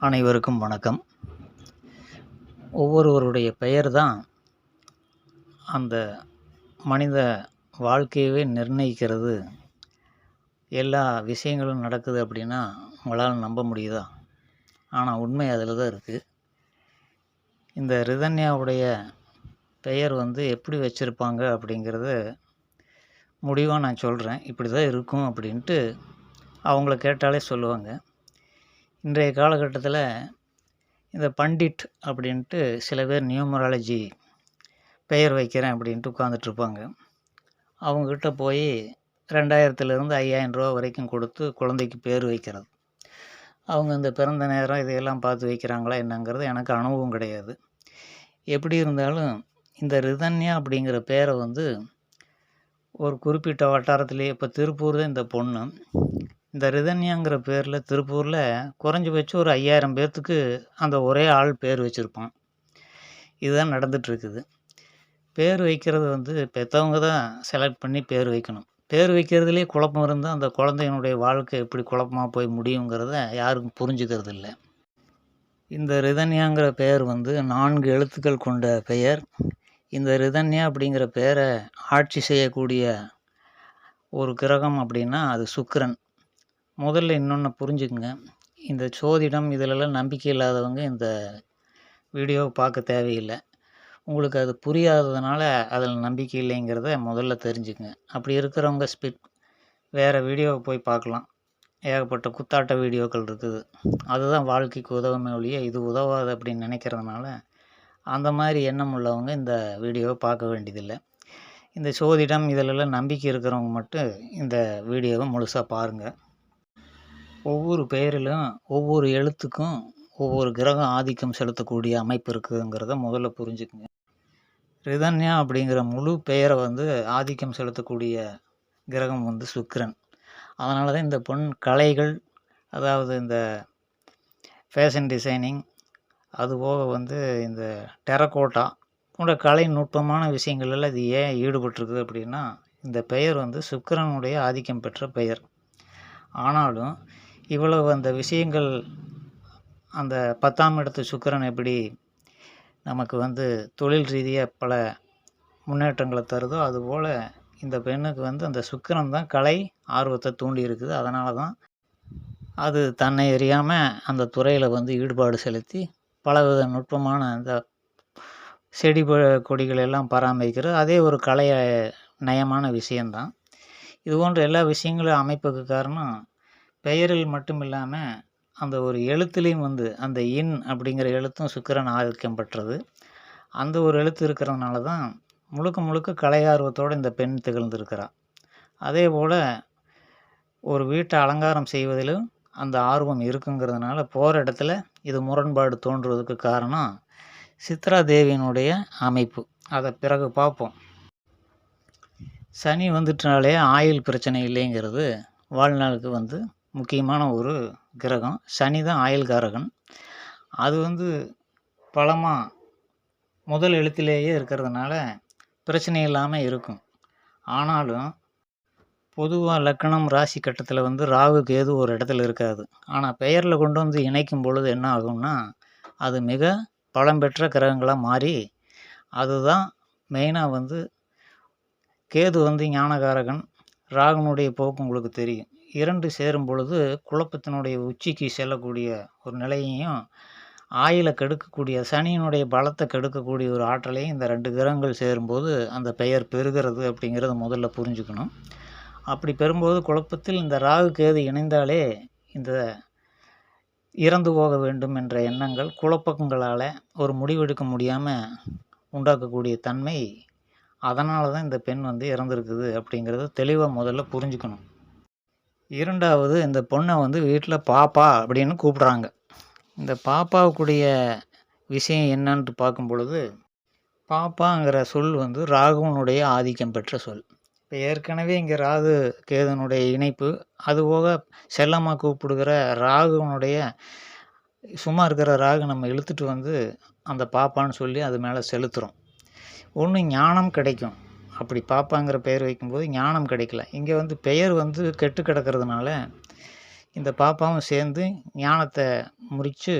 அனைவருக்கும் வணக்கம். ஒவ்வொருவருடைய பெயர் தான் அந்த மனித வாழ்க்கையவே நிர்ணயிக்கிறது. எல்லா விஷயங்களும் நடக்குது அப்படின்னா உங்களால் நம்ப முடியுதா? ஆனால் உண்மை அதில் தான் இருக்குது இந்த ரிதன்யாவுடைய பெயர் வந்து எப்படி வச்சுருப்பாங்க அப்படிங்கிறத முடிவாக நான் சொல்கிறேன் இப்படி தான் இருக்கும் அப்படின்ட்டு அவங்கள கேட்டாலே சொல்லுவாங்க. இன்றைய காலகட்டத்தில் இந்த பண்டிட் அப்படின்ட்டு சில பேர் நியூமராலஜி பெயர் வைக்கிறேன் அப்படின்ட்டு உட்காந்துட்ருப்பாங்க அவங்கக்கிட்ட போய் ரெண்டாயிரத்துலேருந்து ஐயாயிரம் ரூபா வரைக்கும் கொடுத்து குழந்தைக்கு பேர் வைக்கிறது. அவங்க இந்த பிறந்த நேரம் இதையெல்லாம் பார்த்து வைக்கிறாங்களா என்னங்கிறது எனக்கு அனுபவம் கிடையாது. எப்படி இருந்தாலும் இந்த ரிதன்யா அப்படிங்கிற பேரை வந்து ஒரு குறிப்பிட்ட வட்டாரத்திலே இப்போ திருப்பூர் தான் இந்த பொண்ணு இந்த ரிதன்யாங்கிற பேரில் திருப்பூரில் குறைஞ்சபட்சம் ஒரு ஐயாயிரம் பேர்த்துக்கு அந்த ஒரே ஆள் பேர் வச்சுருப்பான். இதுதான் நடந்துகிட்ருக்குது பேர் வைக்கிறது வந்து பெற்றவங்க தான் செலக்ட் பண்ணி பேர் வைக்கணும். பேர் வைக்கிறதுலே குழப்பம் இருந்தால் அந்த குழந்தையினுடைய வாழ்க்கை எப்படி குழப்பமாக போய் முடியுங்கிறத யாருக்கும் புரிஞ்சுக்கிறது இல்லை. இந்த ரிதன்யாங்கிற பெயர் வந்து நான்கு எழுத்துக்கள் கொண்ட பெயர். இந்த ரிதன்யா அப்படிங்கிற பெயரை ஆட்சி செய்யக்கூடிய ஒரு கிரகம் அப்படின்னா அது சுக்கிரன். முதல்ல இன்னொன்று புரிஞ்சுக்குங்க. இந்த சோதிடம் இதிலெல்லாம் நம்பிக்கை இல்லாதவங்க இந்த வீடியோவை பார்க்க தேவையில்லை. உங்களுக்கு அது புரியாததுனால அதில் நம்பிக்கை இல்லைங்கிறத முதல்ல தெரிஞ்சுக்குங்க. அப்படி இருக்கிறவங்க ஸ்பிட் வேறு வீடியோவை போய் பார்க்கலாம். ஏகப்பட்ட குத்தாட்ட வீடியோக்கள் இருக்குது. அதுதான் வாழ்க்கைக்கு உதவுமே ஒழிய இது உதவாது அப்படின்னு நினைக்கிறதுனால அந்த மாதிரி எண்ணம் உள்ளவங்க இந்த வீடியோவை பார்க்க வேண்டியதில்லை. இந்த சோதிடம் இதிலெல்லாம் நம்பிக்கை இருக்கிறவங்க மட்டும் இந்த வீடியோவை முழுசாக பாருங்கள் ஒவ்வொரு பெயரிலும் ஒவ்வொரு எழுத்துக்கும் ஒவ்வொரு கிரகம் ஆதிக்கம் செலுத்தக்கூடிய அமைப்பு இருக்குதுங்கிறத முதல்ல புரிஞ்சுக்குங்க. ரிதன்யா அப்படிங்கிற முழு பெயரை வந்து ஆதிக்கம் செலுத்தக்கூடிய கிரகம் வந்து சுக்கிரன். அதனால தான் இந்த பொண் கலைகள் அதாவது இந்த ஃபேஷன் டிசைனிங் அதுபோக வந்து இந்த டெரக்கோட்டா போன்ற கலை நுட்பமான விஷயங்களில் இது ஏன் ஈடுபட்டிருக்குது அப்படின்னா இந்த பெயர் வந்து சுக்கிரனுடைய ஆதிக்கம் பெற்ற பெயர். ஆனாலும் இவ்வளவு அந்த விஷயங்கள் அந்த பத்தாம் இடத்து சுக்கிரன் எப்படி நமக்கு வந்து தொழில் ரீதியாக பல முன்னேற்றங்களை தருதோ அதுபோல் இந்த பெண்ணுக்கு வந்து அந்த சுக்கிரன் தான் கலை ஆர்வத்தை தூண்டி இருக்குது. அதனால தான் அது தன்னை அறியாமல் அந்த துறையில் வந்து ஈடுபாடு செலுத்தி பலவித நுட்பமான அந்த செடி கொடிகள் எல்லாம் பராமரிக்கிறது அதே ஒரு கலை நயமான விஷயந்தான் இது போன்ற எல்லா விஷயங்களும் அமைப்புக்கு காரணம் பெயரில் மட்டும் இல்லாமல் அந்த ஒரு எழுத்துலேயும் வந்து அந்த இன் அப்படிங்கிற எழுத்தும் சுக்கிரன் ஆதிக்கம் பெற்றது. அந்த ஒரு எழுத்து இருக்கிறதுனால தான் முழுக்க முழுக்க கலை ஆர்வத்தோடு இந்த பெண் திகழ்ந்திருக்கிறாள் அதே போல் ஒரு வீட்டை அலங்காரம் செய்வதிலும் அந்த ஆர்வம் இருக்குங்கிறதுனால போகிற இடத்துல இது முரண்பாடு தோன்றுவதற்கு காரணம் சித்ரா தேவியினுடைய அமைப்பு. அதை பிறகு பார்ப்போம். சனி வந்துட்டனாலே ஆயுள் பிரச்சனை இல்லைங்கிறது வாழ்நாளுக்கு வந்து முக்கியமான ஒரு கிரகம். சனி தான் ஆயுள்காரகன். அது வந்து பலமாக முதல் எழுத்திலேயே இருக்கிறதுனால பிரச்சனை இல்லாமல் இருக்கும். ஆனாலும் பொதுவாக லக்கணம் ராசி கட்டத்தில் வந்து ராகு கேது ஒரு இடத்துல இருக்காது. ஆனால் பெயரில் கொண்டு வந்து இணைக்கும் பொழுது என்ன ஆகும்னா அது மிக பலம் பெற்ற கிரகங்களாக மாறி அதுதான் மெயினாக வந்து கேது வந்து ஞானகாரகன். ராகுனுடைய போக்கு உங்களுக்கு தெரியும். இரண்டு சேரும் பொழுது குழப்பத்தினுடைய உச்சிக்கு செல்லக்கூடிய ஒரு நிலையையும் ஆயிலை கெடுக்கக்கூடிய சனியினுடைய பலத்தை கெடுக்கக்கூடிய ஒரு ஆற்றலையும் இந்த ரெண்டு கிரகங்கள் சேரும்போது அந்த பெயர் பெறுகிறது அப்படிங்கிறத முதல்ல புரிஞ்சுக்கணும். அப்படி பெறும்போது குழப்பத்தில் இந்த ராகு கேது இணைந்தாலே இந்த இறந்து போக வேண்டும் என்ற எண்ணங்கள் குழப்பங்களால் ஒரு முடிவெடுக்க முடியாமல் உண்டாக்கக்கூடிய தன்மை அதனால தான் இந்த பெண் வந்து இறந்துருக்குது அப்படிங்கிறத தெளிவாக முதல்ல புரிஞ்சுக்கணும். இரண்டாவது இந்த பொண்ணை வந்து வீட்டில் பாப்பா அப்படின்னு கூப்பிட்றாங்க. இந்த பாப்பாவுக்குடைய விஷயம் என்னன்ட்டு பார்க்கும் பொழுது பாப்பாங்கிற சொல் வந்து ராகுவனுடைய ஆதிக்கம் பெற்ற சொல். இப்போ ஏற்கனவே இங்கே ராகு கேதனுடைய இணைப்பு அதுபோக செல்லமாக கூப்பிடுகிற ராகுவனுடைய சும்மா இருக்கிற ராகு நம்ம இழுத்துட்டு வந்து அந்த பாப்பான்னு சொல்லி அது மேலே செலுத்துகிறோம் ஒன்று ஞானம் கிடைக்கும். அப்படி பாப்பாங்கிற பெயர் வைக்கும்போது ஞானம் கிடைக்கல. இங்கே வந்து பெயர் வந்து கெட்டு கிடக்கிறதுனால இந்த பாப்பாவும் சேர்ந்து ஞானத்தை முறித்து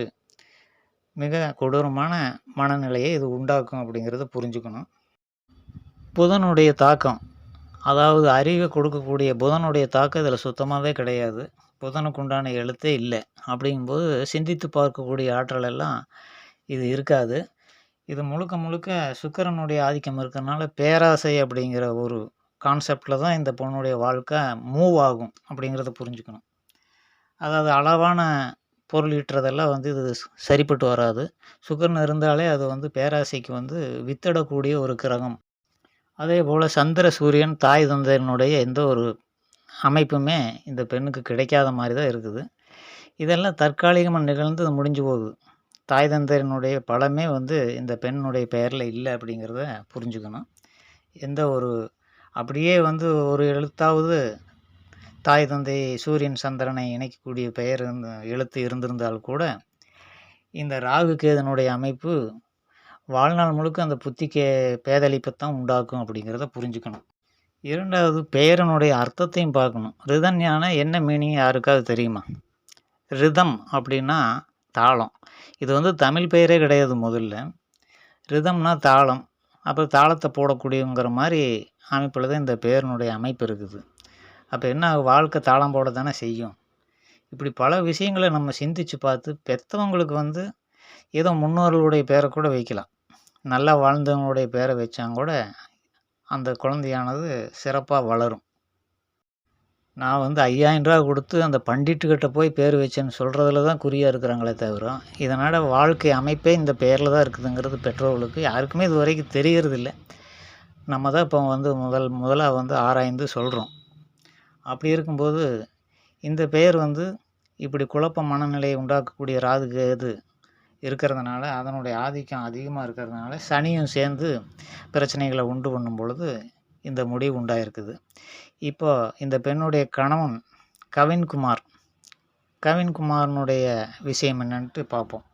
மிக கொடூரமான மனநிலையை இது உண்டாக்கும் அப்படிங்கிறத புரிஞ்சுக்கணும். புதனுடைய தாக்கம் அதாவது அறிவை கொடுக்கக்கூடிய புதனுடைய தாக்கம் இதில் சுத்தமாகவே கிடையாது. புதனுக்கு உண்டான எழுத்தே இல்லை. அப்படிங்கும்போது சிந்தித்து பார்க்கக்கூடிய ஆற்றல் எல்லாம் இது இருக்காது. இது முழுக்க முழுக்க சுக்கரனுடைய ஆதிக்கம் இருக்கிறதுனால பேராசை அப்படிங்கிற ஒரு கான்செப்டில் தான் இந்த பொண்ணுடைய வாழ்க்கை மூவ் ஆகும் அப்படிங்கிறத புரிஞ்சுக்கணும். அதாவது அளவான பொருள் ஈட்டுறதெல்லாம் வந்து இது சரிப்பட்டு வராது. சுக்கரன் இருந்தாலே அது வந்து பேராசைக்கு வந்து வித்திடக்கூடிய ஒரு கிரகம். அதே போல் சந்திர சூரியன் தாய் தந்தையனுடைய எந்த ஒரு அமைப்புமே இந்த பெண்ணுக்கு கிடைக்காத மாதிரி தான் இருக்குது. இதெல்லாம் தற்காலிகமாக நிகழ்ந்து அது முடிஞ்சு போகுது. தாய் தந்தையனுடைய பலமே வந்து இந்த பெண்ணுடைய பெயரில் இல்லை அப்படிங்கிறத புரிஞ்சுக்கணும். எந்த ஒரு அப்படியே வந்து ஒரு எழுத்தாவது தாய் தந்தை சூரியன் சந்திரனை இணைக்கக்கூடிய பெயர் இருந்த எழுத்து இருந்திருந்தால் கூட இந்த ராகு கேதனுடைய அமைப்பு வாழ்நாள் முழுக்க அந்த புத்திக்கே பேதளிப்பைத்தான் உண்டாக்கும் அப்படிங்கிறத புரிஞ்சுக்கணும். இரண்டாவது பெயரனுடைய அர்த்தத்தையும் பார்க்கணும். ரிதன் ஞான என்ன மீனிங் யாருக்காவது தெரியுமா? ரிதம் அப்படின்னா தாளம். இது வந்து தமிழ் பெயரே கிடையாது முதல்ல. ரிதம்னா தாளம். அப்புறம் தாளத்தை போடக்கூடியங்கிற மாதிரி அமைப்பில் தான் இந்த பெயரினுடைய அமைப்பு இருக்குது. அப்போ என்ன ஆகும்? வாழ்க்கை தாளம் போட தானே செய்யும். இப்படி பல விஷயங்களை நம்ம சிந்திச்சு பார்த்து பெற்றவங்களுக்கு வந்து ஏதோ முன்னோர்களுடைய பேரை கூட வைக்கலாம். நல்லா வாழ்ந்தவங்களுடைய பேரை வச்சாங்க கூட அந்த குழந்தையானது சிறப்பாக வளரும். நான் வந்து ஐயாயிரம் ரூபா கொடுத்து அந்த பண்டிட்டுக்கிட்ட போய் பேர் வச்சேன்னு சொல்கிறதுல தான் குறியாக இருக்கிறாங்களே தவிர இதனால் வாழ்க்கை அமைப்பே இந்த பேரில் தான் இருக்குதுங்கிறது பெற்றோர்களுக்கு யாருக்குமே இது வரைக்கும் தெரியறதில்ல. நம்ம தான் இப்போ வந்து முதல் முதலாக வந்து ஆராய்ந்து சொல்கிறோம் அப்படி இருக்கும்போது இந்த பெயர் வந்து இப்படி குழப்ப மனநிலையை உண்டாக்கக்கூடிய ராது கேது இருக்கிறதுனால அதனுடைய ஆதிக்கம் அதிகமாக இருக்கிறதுனால சனியும் சேர்ந்து பிரச்சனைகளை உண்டு பண்ணும் பொழுது இந்த முடிவு உண்டாயிருக்குது. இப்போ இந்த பெண்ணுடைய கணவன் கவின்குமார். கவின்குமாரனுடைய விஷயம் என்னன்ட்டு பார்ப்போம்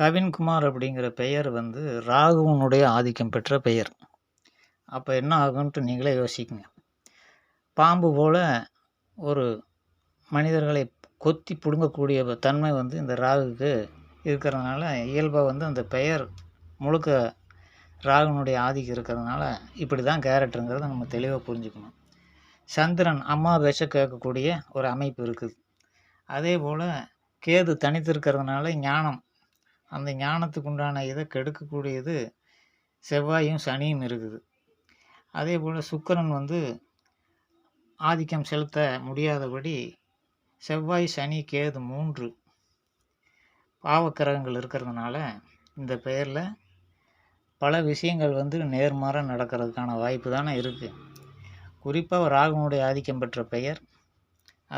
கவின்குமார் அப்படிங்கிற பெயர் வந்து ராகுவனுடைய ஆதிக்கம் பெற்ற பெயர். அப்போ என்ன ஆகும்ன்ட்டு நீங்களே யோசிக்குங்க. பாம்பு போல ஒரு மனிதர்களை கொத்தி பிடுங்கக்கூடிய தன்மை வந்து இந்த ராகுக்கு இருக்கிறதுனால இயல்பாக வந்து அந்த பெயர் முழுக்க ராகுனுடைய ஆதிக்கம் இருக்கிறதுனால இப்படி தான் கேரக்டருங்கிறத நம்ம தெளிவாக புரிஞ்சுக்கணும். சந்திரன் அம்மா பேச்ச கேட்கக்கூடிய ஒரு அமைப்பு இருக்குது. அதே போல் கேது தனித்து இருக்கிறதுனால ஞானம் அந்த ஞானத்துக்கு உண்டான இதை கெடுக்கக்கூடியது செவ்வாயும் சனியும் இருக்குது. அதே போல் சுக்கிரன் வந்து ஆதிக்கம் செலுத்த முடியாதபடி செவ்வாய் சனி கேது மூன்று பாவக்கிரகங்கள் இருக்கிறதுனால இந்த பெயரில் பல விஷயங்கள் வந்து நேர்மாறாக நடக்கிறதுக்கான வாய்ப்பு தானே இருக்குது குறிப்பாக ராகுனுடைய ஆதிக்கம் பெற்ற பெயர்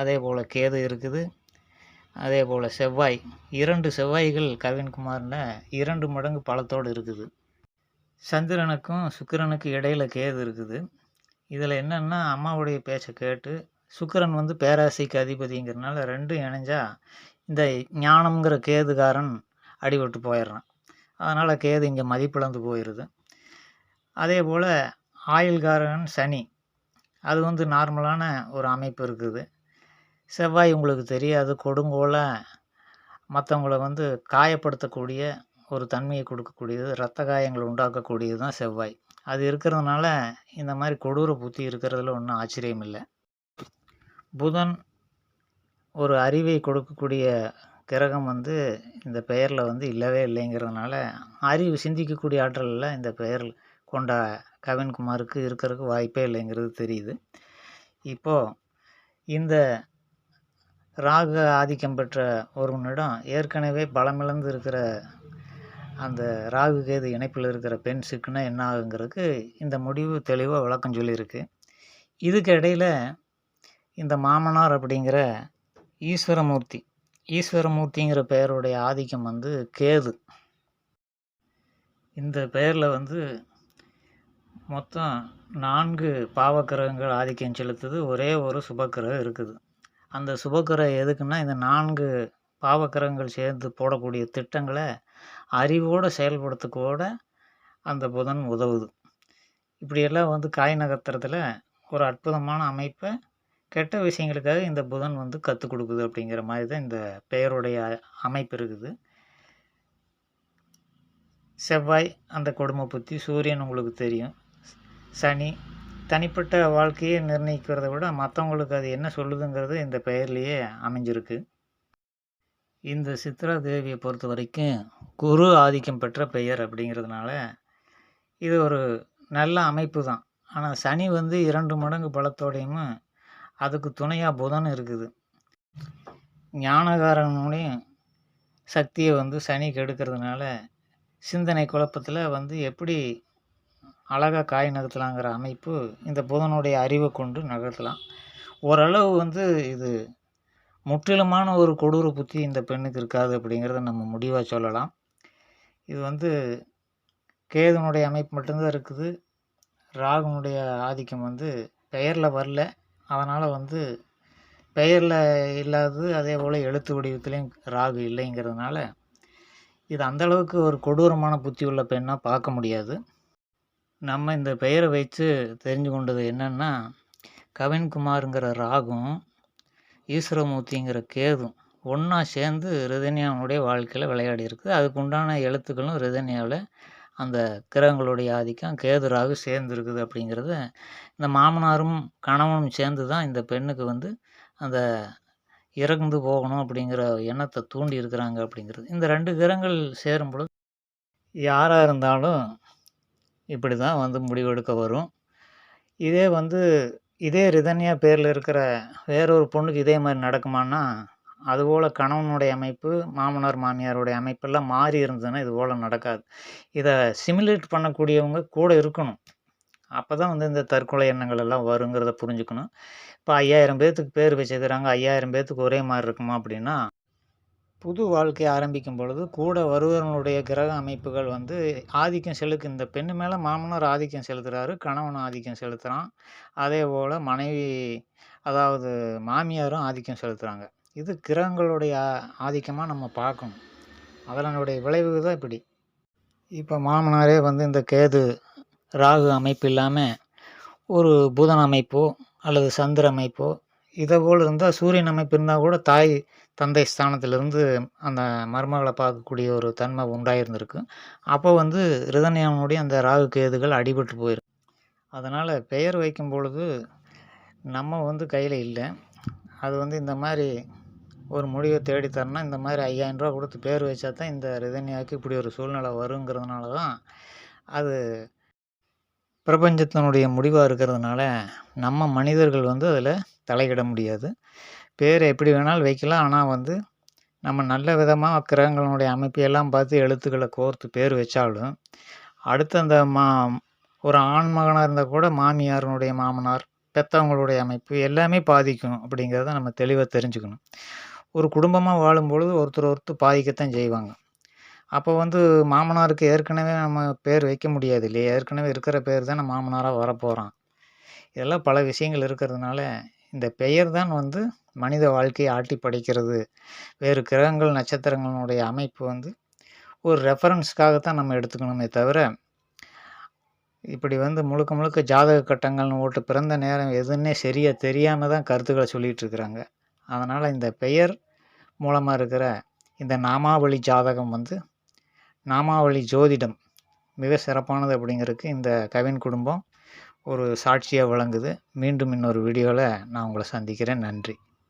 அதே போல் கேது இருக்குது அதே போல் செவ்வாய். இரண்டு செவ்வாய்கள் கவின்குமாரில் இரண்டு மடங்கு பலத்தோடு இருக்குது. சந்திரனுக்கும் சுக்கிரனுக்கும் இடையில் கேது இருக்குது. இதில் என்னென்னா அம்மாவுடைய பேச்சை கேட்டு சுக்கிரன் வந்து பேராசைக்கு அதிபதிங்கிறனால ரெண்டும் இணைஞ்சால் இந்த ஞானம்ங்கிற கேதுகாரன் அடிபட்டு போயிடுறான். அதனால் கேது இங்கே மதிப்பிழந்து போயிடுது அதே போல் ஆயுள்காரன் சனி அது வந்து நார்மலான ஒரு அமைப்பு இருக்குது. செவ்வாய் உங்களுக்கு தெரியாது கொடுங்கோல மற்றவங்கள வந்து காயப்படுத்தக்கூடிய ஒரு தன்மையை கொடுக்கக்கூடியது இரத்த காயங்கள் உண்டாக்கக்கூடியது தான் செவ்வாய். அது இருக்கிறதுனால இந்த மாதிரி கொடூர புத்தி இருக்கிறதுல ஒன்றும் ஆச்சரியம் இல்லை புதன் ஒரு அறிவை கொடுக்கக்கூடிய கிரகம் வந்து இந்த பெயரில் வந்து இல்லவே இல்லைங்கிறதுனால அறிவு சிந்திக்கக்கூடிய ஆற்றலில் இந்த பெயர் கொண்ட கவின்குமாருக்கு இருக்கிறதுக்கு வாய்ப்பே இல்லைங்கிறது தெரியுது. இப்போது இந்த ராகு ஆதிக்கம் பெற்ற ஒருவனிடம் ஏற்கனவே பலமிழந்து இருக்கிற அந்த ராகு கேது இணைப்பில் இருக்கிற பெண் சிக்குனா என்ன ஆகுங்கிறதுக்கு இந்த முடிவு தெளிவாக விளக்கம் சொல்லியிருக்கு. இதுக்கு இடையில் இந்த மாமனார் அப்படிங்கிற ஈஸ்வரமூர்த்தி ஈஸ்வரமூர்த்திங்கிற பெயருடைய ஆதிக்கம் வந்து கேது. இந்த பெயரில் வந்து மொத்தம் நான்கு பாவக்கிரகங்கள் ஆதிக்கம் செலுத்துது. ஒரே ஒரு சுபக்கிரகம் இருக்குது. அந்த சுபக்கிரகம் எதுக்குன்னா இந்த நான்கு பாவக்கிரகங்கள் சேர்ந்து போடக்கூடிய திட்டங்களை அறிவோடு செயல்படுத்தக்கூட அந்த புதன் உதவுது. இப்படியெல்லாம் வந்து காய் நகர்த்துறதுல ஒரு அற்புதமான அமைப்பை கெட்ட விஷயங்களுக்காக இந்த புதன் வந்து கற்றுக் கொடுக்குது அப்படிங்கிற மாதிரி தான் இந்த பெயருடைய அமைப்பு இருக்குது. செவ்வாய் அந்த கொடுமை புத்தி சூரியன் உங்களுக்கு தெரியும். சனி தனிப்பட்ட வாழ்க்கையை நிர்ணயிக்கிறத விட மற்றவங்களுக்கு அது என்ன சொல்லுதுங்கிறது இந்த பெயர்லேயே அமைஞ்சிருக்கு. இந்த சித்ரா தேவியை பொறுத்த வரைக்கும் குரு ஆதிக்கம் பெற்ற பெயர் அப்படிங்கிறதுனால இது ஒரு நல்ல அமைப்பு தான். ஆனால் சனி வந்து இரண்டு மடங்கு பலத்தோடையும் அதுக்கு துணையாக புதன் இருக்குது. ஞானகாரனுடைய சக்தியை வந்து சனி கெடுக்கிறதுனால சிந்தனை குழப்பத்தில் வந்து எப்படி அழகாக காய் நகர்த்தலாங்கிற அமைப்பு இந்த புதனுடைய அறிவை கொண்டு நகர்த்தலாம். ஓரளவு வந்து இது முற்றிலுமான ஒரு கொடூர புத்தி இந்த பெண்ணுக்கு இருக்காது அப்படிங்கிறத நம்ம முடிவாக சொல்லலாம். இது வந்து கேதுனுடைய அமைப்பு மட்டும்தான் இருக்குது. ராகுனுடைய ஆதிக்கம் வந்து பெயரில் வரல. அதனால் வந்து பெயரில் இல்லாதது அதே போல் எழுத்து வடிவத்துலேயும் ராகு இல்லைங்கிறதுனால இது அந்தளவுக்கு ஒரு கொடூரமான புத்தி உள்ள பெண்ணாக பார்க்க முடியாது. நம்ம இந்த பெயரை வச்சு தெரிஞ்சு கொண்டது என்னென்னா கவின்குமாருங்கிற ராகும் ஈஸ்வரமூர்த்திங்கிற கேதும் ஒன்றா சேர்ந்து ரிதன்யாவுடைய வாழ்க்கையில் விளையாடி இருக்குது அதுக்கு உண்டான எழுத்துக்களும் ரிதன்யாவில் அந்த கிரகங்களுடைய ஆதிக்கம் கேதுராகு சேர்ந்துருக்குது சேர்ந்து இருக்குது அப்படிங்கிறத இந்த மாமனாரும் கணவனும் சேர்ந்து தான் இந்த பெண்ணுக்கு வந்து அந்த இறந்து போகணும் அப்படிங்கிற எண்ணத்தை தூண்டி இருக்கிறாங்க அப்படிங்கிறது. இந்த ரெண்டு கிரகங்கள் சேரும் பொழுது யாராக இருந்தாலும் இப்படி தான் வந்து முடிவெடுக்க வரும். இதே வந்து இதே ரிதன்யா பேரில் இருக்கிற வேறொரு பொண்ணுக்கு இதே மாதிரி நடக்குமான்னா அதுபோல் கணவனுடைய அமைப்பு மாமனார் மாமியாருடைய அமைப்பெல்லாம் மாறி இருந்ததுன்னா இது போல் நடக்காது. இதை சிமுலேட் பண்ணக்கூடியவங்க கூட இருக்கணும். அப்போ தான் வந்து இந்த தற்கொலை எண்ணங்கள் எல்லாம் வருங்கிறத புரிஞ்சுக்கணும். இப்போ ஐயாயிரம் பேர்த்துக்கு பேர் வச்சுக்கிறாங்க ஐயாயிரம் பேர்த்துக்கு ஒரே மாதிரி இருக்குமா அப்படின்னா புது வாழ்க்கையை ஆரம்பிக்கும் பொழுது கூட வருவர்களுடைய கிரக அமைப்புகள் வந்து ஆதிக்கம் செலுக்கு இந்த பெண்ணு மேலே மாமனார் ஆதிக்கம் செலுத்துகிறாரு கணவன் ஆதிக்கம் செலுத்துகிறான் அதே போல் மனைவி அதாவது மாமியாரும் ஆதிக்கம் செலுத்துகிறாங்க இது கிரகங்களுடைய ஆதிக்கமாக நம்ம பார்க்கணும். அதனுடைய விளைவு தான் இப்படி. இப்போ மாமனாரே வந்து இந்த கேது ராகு அமைப்பு இல்லாமல் ஒரு புதன் அமைப்போ அல்லது சந்திர அமைப்போ இதை போல் இருந்தால் சூரியன் அமைப்பு இருந்தால் கூட தாய் தந்தை ஸ்தானத்திலிருந்து அந்த மருமகளை பார்க்கக்கூடிய ஒரு தன்மை உண்டாயிருந்திருக்கு. அப்போ வந்து ரிதன்யானுடைய அந்த ராகு கேதுகள் அடிபட்டு போயிருக்கு. அதனால் பெயர் வைக்கும் பொழுது நம்ம வந்து கையில் இல்லை. அது வந்து இந்த மாதிரி ஒரு முடிவை தேடித்தரனா இந்த மாதிரி ஐயாயிரரூவா கொடுத்து பேர் வச்சா தான் இந்த ரிதன்யாவுக்கு இப்படி ஒரு சூழ்நிலை வருங்கிறதுனால தான் அது பிரபஞ்சத்தினுடைய முடிவாக இருக்கிறதுனால நம்ம மனிதர்கள் வந்து அதில் தலையிட முடியாது. பேர் எப்படி வேணாலும் வைக்கலாம். ஆனால் வந்து நம்ம நல்ல விதமாக கிரகங்களுடைய அமைப்பையெல்லாம் பார்த்து எழுத்துக்களை கோர்த்து பேர் வச்சாலும் அடுத்து அந்த மா ஒரு ஆண் மகனாக இருந்தால் கூட மாமியாருனுடைய மாமனார் பெற்றவங்களுடைய அமைப்பு எல்லாமே பாதிக்கும் அப்படிங்கிறத நம்ம தெளிவாக தெரிஞ்சுக்கணும். ஒரு குடும்பமாக வாழும்பொழுது ஒருத்தர் ஒருத்தர் பாதிக்கத்தான் செய்வாங்க. அப்போ வந்து மாமனாருக்கு ஏற்கனவே நம்ம பேர் வைக்க முடியாது இல்லையா? ஏற்கனவே இருக்கிற பேர் தான் மாமனாராக வரப்போகிறான் இதெல்லாம் பல விஷயங்கள் இருக்கிறதுனால இந்த பெயர் தான் வந்து மனித வாழ்க்கையை ஆட்டி படைக்கிறது. வேறு கிரகங்கள் நட்சத்திரங்களுடைய அமைப்பு வந்து ஒரு ரெஃபரன்ஸ்க்காகத்தான் நம்ம எடுத்துக்கணுமே தவிர இப்படி வந்து முழுக்க முழுக்க ஜாதக கட்டங்கள்னு ஓட்டு பிறந்த நேரம் எதுன்னே சரியாக தெரியாமல் தான் கருத்துக்களை சொல்லிகிட்டு இருக்கிறாங்க. அதனால் இந்த பெயர் மூலமாக இருக்கிற இந்த நாமாவளி ஜாதகம் வந்து நாமாவளி ஜோதிடம் மிக சிறப்பானது அப்படிங்கிறதுக்கு இந்த கவின் குடும்பம் ஒரு சாட்சியாக விளங்குது. மீண்டும் இன்னொரு வீடியோவில் நான் உங்களை சந்திக்கிறேன். நன்றி.